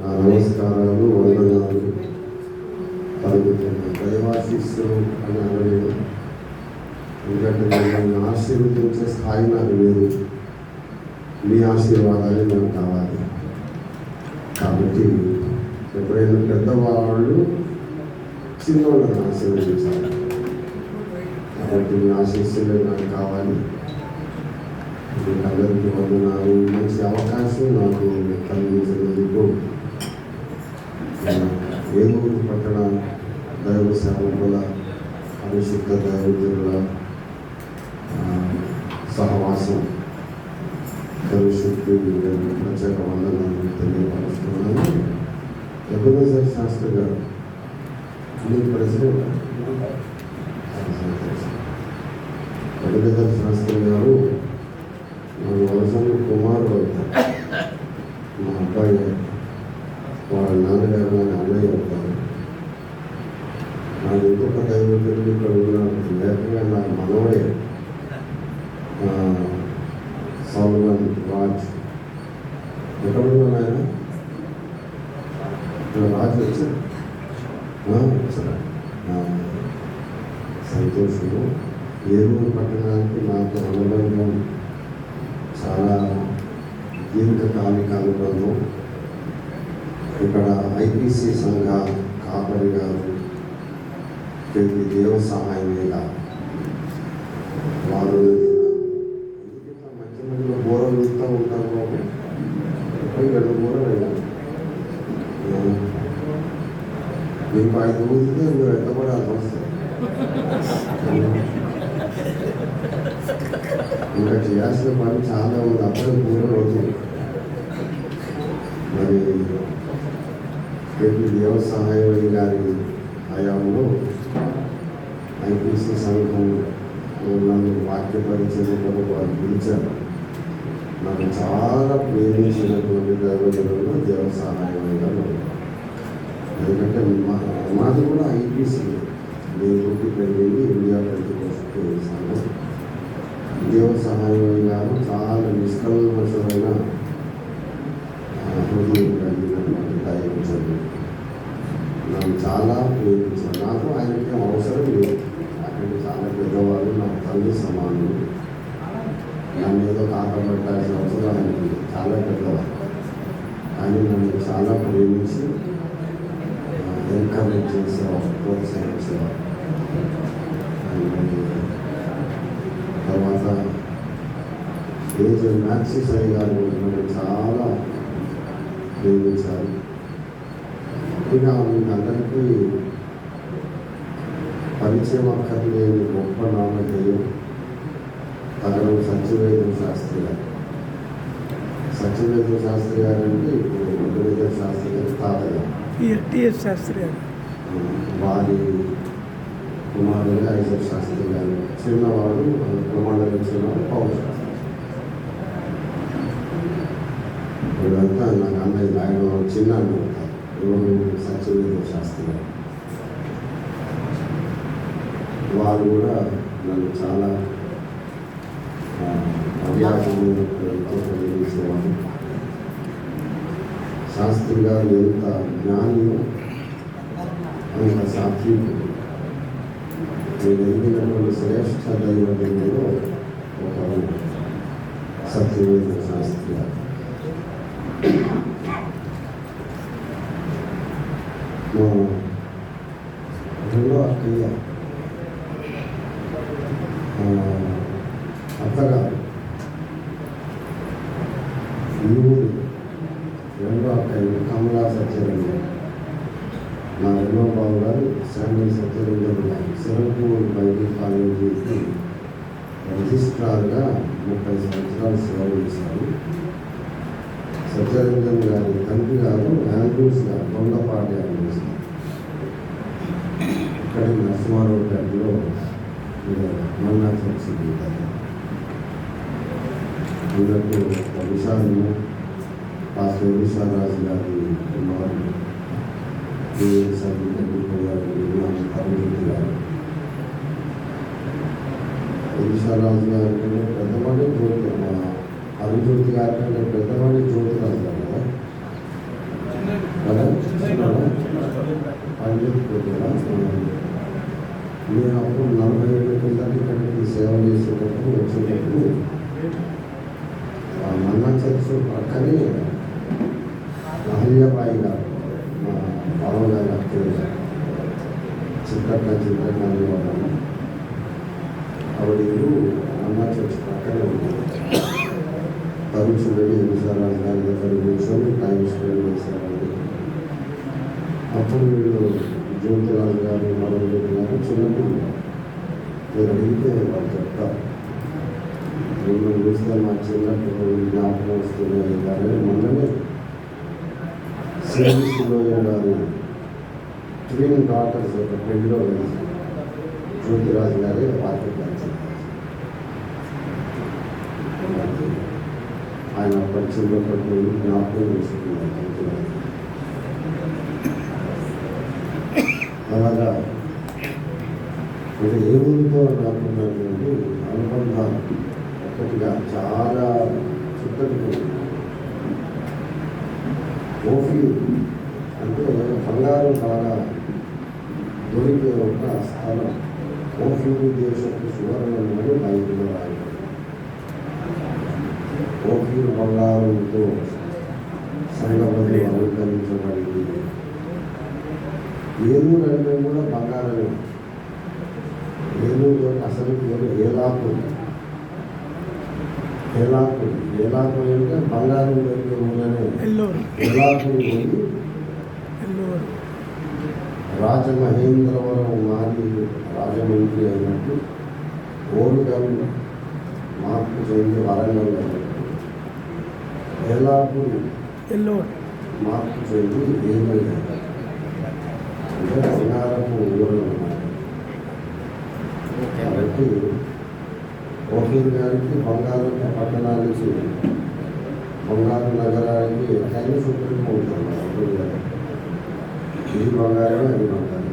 నా నమస్కారాలు వందనాలు పలుకుతున్నాను దైవాశిస్సులు అని అనలేదు. ఎందుకంటే మిమ్మల్ని ఆశీర్వదించే స్థాయి నాకు లేదు. మీ ఆశీర్వాదాలు నాకు కావాలి. కాబట్టి ఎప్పుడైనా పెద్దవాళ్ళు చిన్నవాళ్ళని ఆశీర్వదించాలి. కాబట్టి మీ ఆశీస్సులే నాకు కావాలి. మీకు అందరికీ వందనాలు. మంచి అవకాశం నాకు కలిగించినందుకు ఏలూరు పట్టణ దైవ సేవకుల పరిశుద్ధ దైవజనుల సహవాసం పరిశుద్ధి ప్రత్యేక వందనాలు తెలియపరుస్తున్నాను. ఎబునేజర్ శాస్త్రి గారు మీ ప్రెసిడెంట్ ఎబునేజర్ శాస్త్రి గారు మన వలసలు కుమారుడు మా అబ్బాయి వాళ్ళ నాన్నగారు అని అన్నయ్య అవుతారు నాకు ఇంకొక దైవజనుడు ఇక్కడ ప్రభుత్వం లేకపోతే నా మనవడే సౌలన్ రాజ్ ఎక్కడున్నాను ఆయన రాజు వచ్చారు సంతోషము ఏలూరు పట్టణానికి నాకు అనుబంధం చాలా దీర్ఘకాలిక అనుబంధం ఇక్కడ ఐపీసీ సంఘ కాపరి గారు ప్రతి దేవ సహాయమేగా వారు మధ్య మధ్యలో బోరలు ఇస్తూ ఉంటారు బాబు రెండు బోరలు మీకు ఐదు ఊరితే మీరు ఎత్తపడాల్సి వస్తుంది ఇంకా చేయాల్సిన పని చాలా ఉంది. అప్పుడే బోరలు అవుతుంది. మరి రేపు వ్యవసాయం గారి హయాంలో ఐపీసీ సంఘం నన్ను వాక్య పరిచయం కొరకు వారు పిలిచారు. నాకు చాలా ప్రేమించినటువంటి దైవజనులు దేవ సహాయం గారు ఎందుకంటే మా మాది కూడా ఐపీసీ నేను పుట్టి పెరిగింది ఇండియా ప్రతిపక్ష సంఘం. దేవ సహాయం గారు చాలా నిష్కల్మషమైన హృదయం కలిగినటువంటి దైవజనుడు నన్ను చాలా ప్రేమించారు నాకు ఆయనకి అవసరం లేదు అక్కడికి చాలా పెద్దవాళ్ళు నా తల్లి సమానులు నన్ను పెట్టాల్సిన కాకపట్టాల్సిన అవసరం ఆయనకి చాలా పెద్దవాళ్ళు కానీ నన్ను చాలా ప్రేమించి ఎంకరేజ్ చేసేవారు ప్రోత్సహించేవారు తర్వాత ఏజ్ మ్యాక్సీ సై గారు నన్ను చాలా ప్రేమించారు. ఇక మీకు అందరికీ పరిచయం అక్కర్లేని గొప్ప నామధేయం తగరం సత్యవేదం శాస్త్రి గారు. సత్యవేదం శాస్త్రి గారు అంటే ఇప్పుడు వెంకటేశ్వర శాస్త్రి గారి తాతగారు శాస్త్రి గారు. వారి కుమారుడు ఐజర్ శాస్త్రి గారు. చిన్నవాడు కుమారుడు చిన్నవాడు పౌర శాస్త్రి. ఇదంతా నాకు అన్నయ్య ఆయన చిన్న సత్యవేద శాస్త్రి గారు. వారు కూడా నన్ను చాలా అభ్యాసమైనటువంటి కలిగించేవారు శాస్త్రి గారు ఎంత జ్ఞానియో అంత సాత్వికుడు నేను ఎదిగినటువంటి శ్రేష్ఠ దైవజనులో ఒక సత్యవేద శాస్త్రి గారు మా రెండో అక్కయ్య నా గారు శామ్యుల్ సత్యరంజన్ గారు సిరంపూర్ బైబిల్ కాలేజీకి రిజిస్ట్రార్గా ముప్పై సంవత్సరాలు సేవ చేశారు. సత్యరంజన్ గారి తండ్రి గారు ఆండ్రూస్ కొండపాటి యాంబులెన్స్ ఇక్కడ నరసింహారావు గారిలో మన్నా చర్చి ఉంటారు అందరికీ ఒక విషాదము పాస్టర్ విశాలరాజు గారి కుమారుడు రాజు గారి కంటే పెద్దవాడి జ్యోతి అభిజ్యోతి గారి కంటే పెద్దవాడి జ్యోతిరాజు గారు కదా నేను అప్పుడు నలభై ఏళ్ళ కిందకి ఇక్కడికి సేవ చేసేటప్పుడు వచ్చేటప్పుడు మన్నా చర్చ్ పక్కనే అహల్యాబాయి గారు ఉండాలి అత్తయ్య చిక్కట్ల చిక్కట్ల అనేవాళ్ళం ఆవిడ ఇల్లు అమ్మ చర్చ్ పక్కనే ఉంది తరుచులని ఎన్నిసార్లు గారి దగ్గర కూర్చొని టైం స్పెండ్ చేశారండి అప్పుడు వీళ్ళు జ్యోతిరాజు గారు మరొక గారు చిన్నప్పుడు నేను అడిగితే వాళ్ళు చెప్తారు మిమ్మల్ని చూస్తే మా చిన్నప్పుడు జ్ఞాపకం వస్తున్నాయి కానీ మొన్ననే సిఎస్సిలో గారు ట్విన్ డాటర్స్ యొక్క పెళ్ళిలో కలిసి జ్యోతిరాజు గారి వార్త ఆయన పరిచయంలో చిన్నప్పటి జ్ఞాపకం చేసుకున్నారు జ్యోతిరాజు అలాగా అంటే ఏముందో ఊరితో నాకున్నటువంటి అనుబంధం ఒకటిగా చాలా చుట్టూ ఓఫీ అంటే బంగారం బాగా దొరికే ఒక స్థలం ఓఫీ దేశపు సువర్ణమని బైబిల్లో రాయబడింది ఓఫీ బంగారంతో సంగమది అలంకరించబడింది ఏలూరు అంటే కూడా బంగారమే ఏలూరు అసలు పేరు ఏలాపు ఏలాపు ఏలాపు అంటే బంగారం దొరికే ఊరనే ఎల్లూరు. ఏలాపు రాజమహేంద్రవరం మారి రాజమండ్రి అయినట్టు ఓరుగల్ మార్పు చెంది వరంగల్ అయినట్టు. మార్పు చెంది ఏలూరు అంటే బంగారపు ఊరు అన్నమాట కాబట్టి ఓఫీర్ గారికి బంగారం పట్టణానికి బంగారు నగరానికి ఎక్కడైనా సుప్రీం కోర్టు అన్నమాట. ఇది బంగారమే అది బంగారం